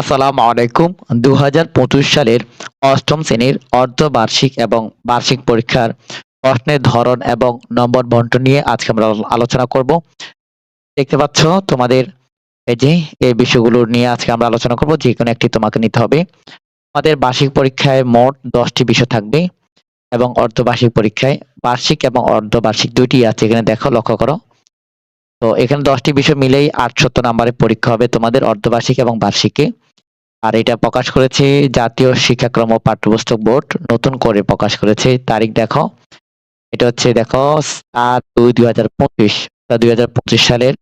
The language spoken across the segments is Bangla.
আসসালামু আলাইকুম। দু হাজার পঁচিশ সালের অষ্টম শ্রেণির অর্ধবার্ষিক এবং বার্ষিক পরীক্ষার প্রশ্নের ধরন এবং নম্বর বন্টন নিয়ে আজকে আমরা আলোচনা করব। দেখতে পাচ্ছ তোমাদের এই যে এই বিষয়গুলো নিয়ে আজকে আমরা আলোচনা করব, যে কোনো একটি তোমাকে নিতে হবে। আমাদের বার্ষিক পরীক্ষায় মোট দশটি বিষয় থাকবে এবং অর্ধবার্ষিক পরীক্ষায় বার্ষিক এবং অর্ধবার্ষিক দুইটি আছে, এখানে দেখো, লক্ষ্য করো। তো এখানে দশটি বিষয় মিলেই আটশত নাম্বারের পরীক্ষা হবে তোমাদের অর্ধবার্ষিক এবং বার্ষিকে। আর এটা প্রকাশ করেছে জাতীয় শিক্ষাক্রম ও পাঠ্যপুস্তক বোর্ড। নতুন করে প্রকাশ করেছে। তারিখ দেখো। এটা হচ্ছে দেখো সাত দুই দুই হাজার পঁচিশ। দুই হাজার পঁচিশ সালের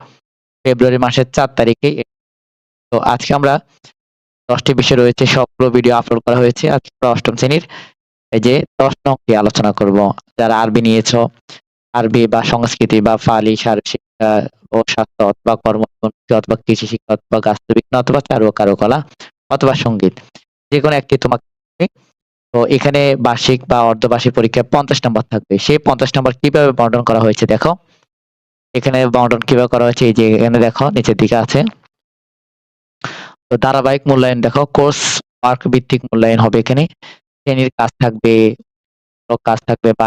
ফেব্রুয়ারি মাসের চার তারিখে তো আজকে আমরা দশটি বিষয় রয়েছে, সবগুলো ভিডিও আপলোড করা হয়েছে আজকে অষ্টম শ্রেণির। এই যে দশ নংটি আলোচনা করব। যারা আরবি নিয়েছো, আরবি বা সংস্কৃতি বা ফালি শারীরিক শিক্ষা ও স্বাস্থ্য, অথবা কর্ম অথবা কৃষি শিক্ষা, অথবা গাছবিজ্ঞান অথবা চারু কারুকলা অথবা সংগীত যে কোনো একটি তোমাকে তো এখানে বার্ষিক বা অর্ধবার্ষিক পরীক্ষায় পঞ্চাশ নম্বর থাকবে। সেই পঞ্চাশ নম্বর কীভাবে বন্টন করা হয়েছে দেখো। এখানে বন্টন কীভাবে করা হয়েছে, এই যে এখানে দেখো, নিচের দিকে আছে। তো ধারাবাহিক মূল্যায়ন দেখো, কোর্স মার্ক ভিত্তিক মূল্যায়ন হবে এখানে। শ্রেণির কাজ থাকবে কাজ থাকবে বা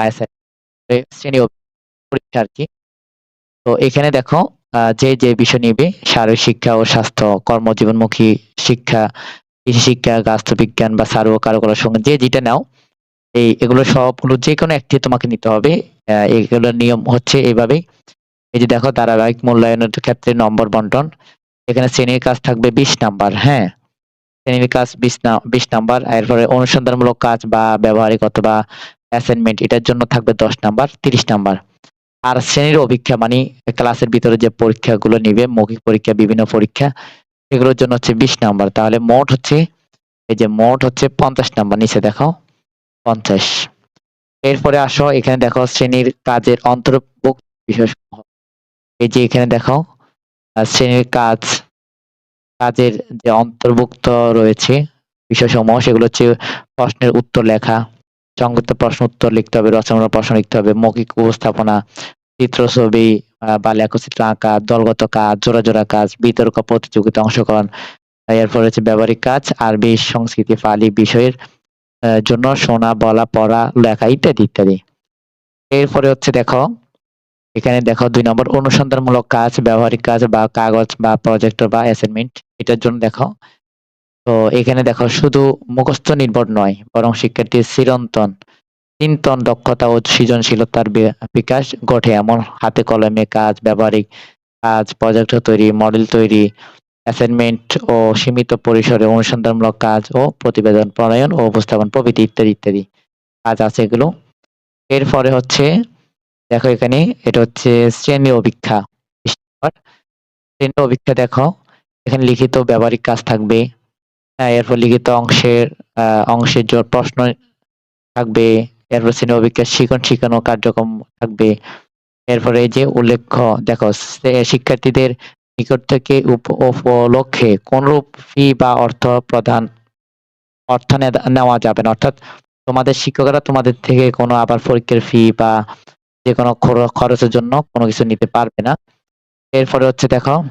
শ্রেণি পরীক্ষা আর কি। তো এখানে দেখো যে যে বিষয় নিবে, শারীরিক শিক্ষা ও স্বাস্থ্য, কর্মজীবনমুখী শিক্ষা, কৃষি শিক্ষা গাছবিজ্ঞান বা সারু ও কারুকলার সঙ্গে যে যেটা নাও, এই এগুলো সবগুলো যে কোনো একটি তোমাকে নিতে হবে। এগুলোর নিয়ম হচ্ছে এইভাবেই এই যে দেখো, ধারাবাহিক মূল্যায়নের ক্ষেত্রে নম্বর বন্টন। এখানে শ্রেণির কাজ থাকবে বিশ নাম্বার হ্যাঁ? শ্রেণির কাজ বিশ না, বিশ নাম্বার, এরপরে অনুসন্ধানমূলক কাজ বা ব্যবহারিক অথবা অ্যাসাইনমেন্ট এটার জন্য থাকবে দশ নাম্বার, তিরিশ নাম্বার। আর শ্রেণির অভিক্ষা মানে ক্লাসের ভিতরে যে পরীক্ষাগুলো নিবে, মৌখিক পরীক্ষা, বিভিন্ন পরীক্ষা, এগুলোর জন্য হচ্ছে বিশ নাম্বার। তাহলে মোট হচ্ছে, এই যে মোট হচ্ছে পঞ্চাশ নাম্বার, নিচে দেখাও, পঞ্চাশ। এরপরে আসো, এখানে দেখো শ্রেণির কাজের অন্তর্ভুক্ত বিষয় এই যে এখানে দেখাও শ্রেণির কাজ, কাজের যে অন্তর্ভুক্ত রয়েছে বিষয় বিষয়সমূহ, সেগুলো হচ্ছে প্রশ্নের উত্তর লেখা সংক্ষিপ্ত প্রশ্ন উত্তর লিখতে হবে, রচনামূলক প্রশ্ন লিখতে হবে, মৌখিক উপস্থাপনা চিত্র ছবি বা লেখচিত্র আঁকা দলগত কাজ জোড়া জোড়া কাজ, বিতর্ক, প্রতিযোগিতা, অংশগ্রহণ। এরপর হচ্ছে ব্যবহারিক কাজ, আরবি, সংস্কৃতি, ফালি বিষয়ের জন্য শোনা, বলা, পড়া, লেখা ইত্যাদি ইত্যাদি। এরপরে হচ্ছে দেখো, এখানে দেখো দুই নম্বর, অনুসন্ধানমূলক কাজ, ব্যবহারিক কাজ বা কাগজ বা প্রজেক্ট বা অ্যাসাইনমেন্ট এটার জন্য দেখো তো এখানে দেখো শুধু মুখস্থ নির্ভর নয়, বরং শিক্ষার্থীর চিরন্তন, চিন্তন দক্ষতা ও সৃজনশীলতার বিকাশ ঘটে। এমন হাতে কলমে কাজ, ব্যবহারিক কাজ, প্রজেক্ট তৈরি, মডেল তৈরি, অ্যাসাইনমেন্ট ও সীমিত পরিসরে অনুসন্ধানমূলক কাজ ও প্রতিবেদন প্রণয়ন ও উপস্থাপন প্রভৃতি ইত্যাদি ইত্যাদি কাজ আছে এগুলো। এরপরে হচ্ছে, দেখো এখানে, এটা হচ্ছে শ্রেণি অভিক্ষা শ্রেণি অভিক্ষা দেখো, এখানে লিখিত ব্যবহারিক কাজ থাকবে। এরপর লিখিত অংশের অংশের জোর প্রশ্ন থাকবে। এরপর শ্রেণি অভিজ্ঞা শিখন শিখানো কার্যক্রম থাকবে। এরপরে যে উল্লেখ্য, দেখো শিক্ষার্থীদের নিকট থেকে উপ- উপলক্ষে কোনরূপ ফি বা অর্থ প্রদান, অর্থ নেওয়া যাবে না। অর্থাৎ তোমাদের শিক্ষকরা তোমাদের থেকে কোনো আবার পরীক্ষার ফি বা যে কোনো খরচের জন্য কোনো কিছু নিতে পারবে না। এরপরে হচ্ছে, দেখো